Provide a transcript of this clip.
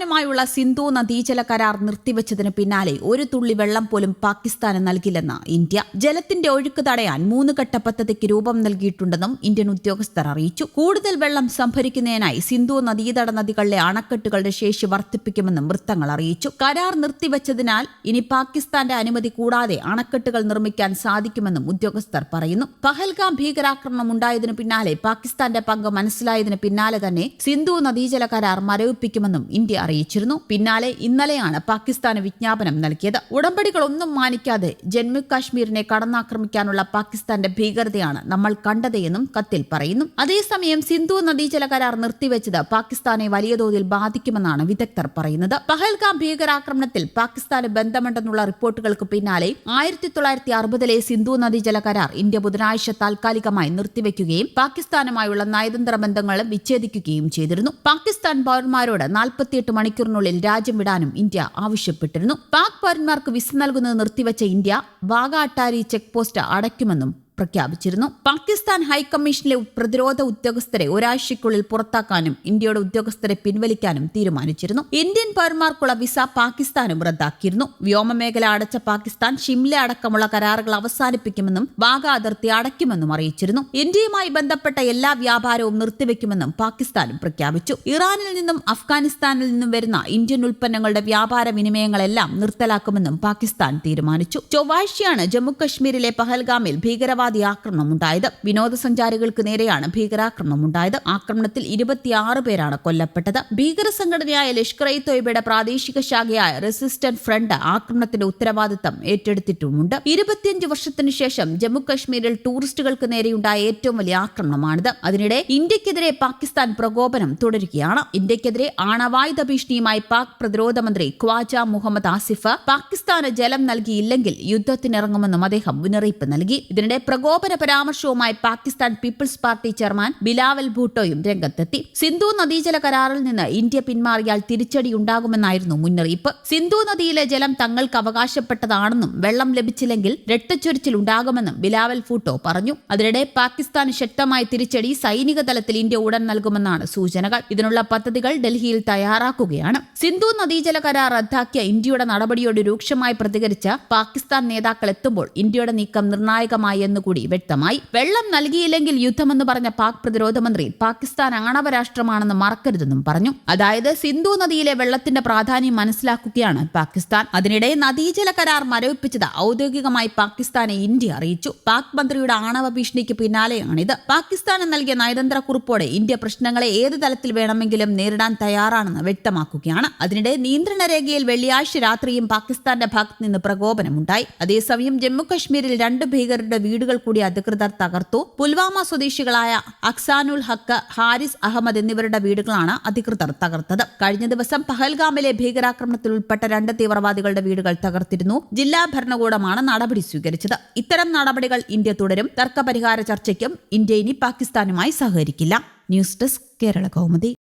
പാകിസ്ഥാനുമായുള്ള സിന്ധു നദീജല കരാർ നിർത്തിവച്ചതിന് പിന്നാലെ ഒരു തുള്ളി വെള്ളം പോലും പാകിസ്ഥാന് നൽകില്ലെന്ന് ഇന്ത്യ. ജലത്തിന്റെ ഒഴുക്ക് തടയാൻ മൂന്ന് ഘട്ട പദ്ധതിക്ക് രൂപം നൽകിയിട്ടുണ്ടെന്നും ഇന്ത്യൻ ഉദ്യോഗസ്ഥർ അറിയിച്ചു. കൂടുതൽ വെള്ളം സംഭരിക്കുന്നതിനായി സിന്ധു നദീതട നദികളിലെ അണക്കെട്ടുകളുടെ ശേഷി വർദ്ധിപ്പിക്കുമെന്നും വൃത്തങ്ങൾ അറിയിച്ചു. കരാർ നിർത്തിവെച്ചതിനാൽ ഇനി പാകിസ്ഥാന്റെ അനുമതി കൂടാതെ അണക്കെട്ടുകൾ നിർമ്മിക്കാൻ സാധിക്കുമെന്നും ഉദ്യോഗസ്ഥർ പറയുന്നു. പഹൽഗാം ഭീകരാക്രമണം ഉണ്ടായതിനു പിന്നാലെ പാകിസ്ഥാന്റെ പങ്ക് മനസ്സിലായതിനു പിന്നാലെ തന്നെ സിന്ധു നദീജല കരാർ മരവിപ്പിക്കുമെന്നും ഇന്ത്യ അറിയിച്ചിരുന്നു. പിന്നാലെ ഇന്നലെയാണ് പാകിസ്ഥാന് വിജ്ഞാപനം നൽകിയത്. ഉടമ്പടികളൊന്നും മാനിക്കാതെ ജമ്മു കാശ്മീരിനെ കടന്നാക്രമിക്കാനുള്ള പാകിസ്ഥാന്റെ ഭീകരതയാണ് നമ്മൾ കണ്ടതെന്നും കത്തിൽ പറയുന്നു. അതേസമയം സിന്ധു നദീജല കരാർ നിർത്തിവെച്ചത് പാകിസ്ഥാനെ വലിയ തോതിൽ ബാധിക്കുമെന്നാണ് വിദഗ്ധർ പറയുന്നത്. പഹൽഗാം ഭീകരാക്രമണത്തിൽ പാകിസ്ഥാന് ബന്ധമുണ്ടെന്നുള്ള റിപ്പോർട്ടുകൾക്ക് പിന്നാലെ ആയിരത്തി തൊള്ളായിരത്തി അറുപതിലെ സിന്ധു നദീജല കരാർ ഇന്ത്യ ബുധനാഴ്ച താൽക്കാലികമായി നിർത്തിവെക്കുകയും പാകിസ്ഥാനുമായുള്ള നയതന്ത്ര ബന്ധങ്ങളും വിച്ഛേദിക്കുകയും ചെയ്തിരുന്നു. പാകിസ്ഥാൻ പൌരന്മാരോട് നാൽപ്പത്തിയെട്ട് മണിക്കൂറിനുള്ളിൽ രാജ്യം വിടാനും ഇന്ത്യ ആവശ്യപ്പെട്ടിരുന്നു. പാക് പൗരന്മാർക്ക് വിസ നൽകുന്നത് നിർത്തിവെച്ച ഇന്ത്യ വാഗാട്ടാരി ചെക്ക് പോസ്റ്റ് അടയ്ക്കുമെന്നും പ്രഖ്യാപിച്ചിരുന്നു. പാകിസ്ഥാൻ ഹൈക്കമ്മീഷനിലെ പ്രതിരോധ ഉദ്യോഗസ്ഥരെ ഒരാഴ്ചയ്ക്കുള്ളിൽ പുറത്താക്കാനും ഇന്ത്യയുടെ ഉദ്യോഗസ്ഥരെ പിൻവലിക്കാനും തീരുമാനിച്ചിരുന്നു. ഇന്ത്യൻ പൗരന്മാർക്കുള്ള വിസ പാകിസ്ഥാനും റദ്ദാക്കിയിരുന്നു. വ്യോമമേഖല അടച്ച പാകിസ്ഥാൻ ഷിംല അടക്കമുള്ള കരാറുകൾ അവസാനിപ്പിക്കുമെന്നും വാഗ അതിർത്തി അടയ്ക്കുമെന്നും അറിയിച്ചിരുന്നു. ഇന്ത്യയുമായി ബന്ധപ്പെട്ട എല്ലാ വ്യാപാരവും നിർത്തിവെക്കുമെന്നും പാകിസ്ഥാനും പ്രഖ്യാപിച്ചു. ഇറാനിൽ നിന്നും അഫ്ഗാനിസ്ഥാനിൽ നിന്നും വരുന്ന ഇന്ത്യൻ ഉൽപ്പന്നങ്ങളുടെ വ്യാപാര വിനിമയങ്ങളെല്ലാം നിർത്തലാക്കുമെന്നും പാകിസ്ഥാൻ തീരുമാനിച്ചു. ചൊവ്വാഴ്ചയാണ് ജമ്മുകശ്മീരിലെ പഹൽഗാമിൽ ഭീകരവാദി ആക്രമണം ഉണ്ടായത് വിനോദസഞ്ചാരികൾക്ക് നേരെയാണ് ഭീകരാക്രമണം ഉണ്ടായത് ആക്രമണത്തിൽ ഇരുപത്തിയാറ് പേരാണ് കൊല്ലപ്പെട്ടത്. ഭീകര സംഘടനയായ ലഷ്കർ ഇ തൊയ്ബയുടെ പ്രാദേശിക ശാഖയായ റെസിസ്റ്റന്റ് ഫ്രണ്ട് ആക്രമണത്തിന്റെ ഉത്തരവാദിത്തം ഏറ്റെടുത്തിട്ടുമുണ്ട്. ഇരുപത്തിയഞ്ച് വർഷത്തിനു ശേഷം ജമ്മുകശ്മീരിൽ ടൂറിസ്റ്റുകൾക്ക് നേരെയുണ്ടായ ഏറ്റവും വലിയ ആക്രമണമാണിത്. അതിനിടെ ഇന്ത്യക്കെതിരെ പാകിസ്ഥാൻ പ്രകോപനം തുടരുകയാണ്. ഇന്ത്യക്കെതിരെ ആണവായുധ ഭീഷണിയുമായി പാക് പ്രതിരോധ മന്ത്രി ഖ്വാജ മുഹമ്മദ് ആസിഫ് പാകിസ്ഥാന് ജലം നൽകിയില്ലെങ്കിൽ യുദ്ധത്തിനിറങ്ങുമെന്നും അദ്ദേഹം മുന്നറിയിപ്പ് നൽകി. ഇതിനിടെ പ്രകോപന പരാമർശവുമായി Pakistan peoples party chairman Bilawal ഭൂട്ടോയും രംഗത്തെത്തി. സിന്ധു നദീജല കരാറിൽ നിന്ന് ഇന്ത്യ പിന്മാറിയാൽ തിരിച്ചടി ഉണ്ടാകുമെന്നായിരുന്നു മുന്നറിയിപ്പ്. സിന്ധു നദിയിലെ ജലം തങ്ങൾക്ക് അവകാശപ്പെട്ടതാണെന്നും വെള്ളം ലഭിച്ചില്ലെങ്കിൽ രക്തച്ചൊരിച്ചിൽ ഉണ്ടാകുമെന്നും ബിലാവൽ ഭൂട്ടോ പറഞ്ഞു. അതിനിടെ പാകിസ്ഥാന് ശക്തമായ തിരിച്ചടി സൈനിക തലത്തിൽ ഇന്ത്യ ഉടൻ നൽകുമെന്നാണ് സൂചനകൾ. ഇതിനുള്ള പദ്ധതികൾ ഡൽഹിയിൽ തയ്യാറാക്കുകയാണ്. സിന്ധു നദീജല കരാർ റദ്ദാക്കിയ ഇന്ത്യയുടെ നടപടിയോട് രൂക്ഷമായി പ്രതികരിച്ച പാകിസ്ഥാൻ നേതാക്കൾ എത്തുമ്പോൾ ഇന്ത്യയുടെ നീക്കം നിർണായകമായി എന്നുകൂടി വ്യക്തമായി. വെള്ളം നൽകിയില്ലെങ്കിൽ യുദ്ധമെന്ന് പറഞ്ഞ പാക് പ്രതിരോധ മന്ത്രി പാകിസ്ഥാൻ ആണവ രാഷ്ട്രമാണെന്ന് മറക്കരുതെന്നും പറഞ്ഞു. അതായത് സിന്ധു നദിയിലെ വെള്ളത്തിന്റെ പ്രാധാന്യം മനസ്സിലാക്കുകയാണ് പാകിസ്ഥാൻ. അതിനിടെ നദീജല കരാർ മരവിപ്പിച്ചത് ഔദ്യോഗികമായി പാകിസ്ഥാനെ ഇന്ത്യ അറിയിച്ചു. പാക് മന്ത്രിയുടെ ആണവ ഭീഷണിക്ക് പിന്നാലെയാണിത്. പാകിസ്ഥാന് നൽകിയ നയതന്ത്ര കുറിപ്പോടെ ഇന്ത്യ പ്രശ്നങ്ങളെ ഏത് തലത്തിൽ വേണമെങ്കിലും നേരിടാൻ തയ്യാറാണെന്ന് വ്യക്തമാക്കുകയാണ്. അതിനിടെ നിയന്ത്രണ രേഖയിൽ വെള്ളിയാഴ്ച രാത്രിയും പാകിസ്ഥാന്റെ ഭാഗത്ത് നിന്ന് പ്രകോപനമുണ്ടായി. അതേസമയം ജമ്മു കശ്മീരിൽ രണ്ട് ഭീകരരുടെ വീടുകൾ കൂടി അധികൃതർ തകർത്തു. പുൽവാമ സ്വദേശികളായ അക്സാനുൽ ഹക്ക് ഹാരിസ് അഹമ്മദ് എന്നിവരുടെ വീടുകളാണ് അധികൃതർ തകർത്തത്. കഴിഞ്ഞ ദിവസം പഹൽഗാമിലെ ഭീകരാക്രമണത്തിൽ ഉൾപ്പെട്ട രണ്ട് തീവ്രവാദികളുടെ വീടുകൾ തകർത്തിരുന്നു. ജില്ലാ ഭരണകൂടമാണ് നടപടി സ്വീകരിച്ചത്. ഇത്തരം നടപടികൾ ഇന്ത്യ തുടരും. തർക്കപരിഹാര ചർച്ചയ്ക്കും ഇന്ത്യ ഇനി പാകിസ്ഥാനുമായി സഹകരിക്കില്ല. News desk Kerala Kaumudi.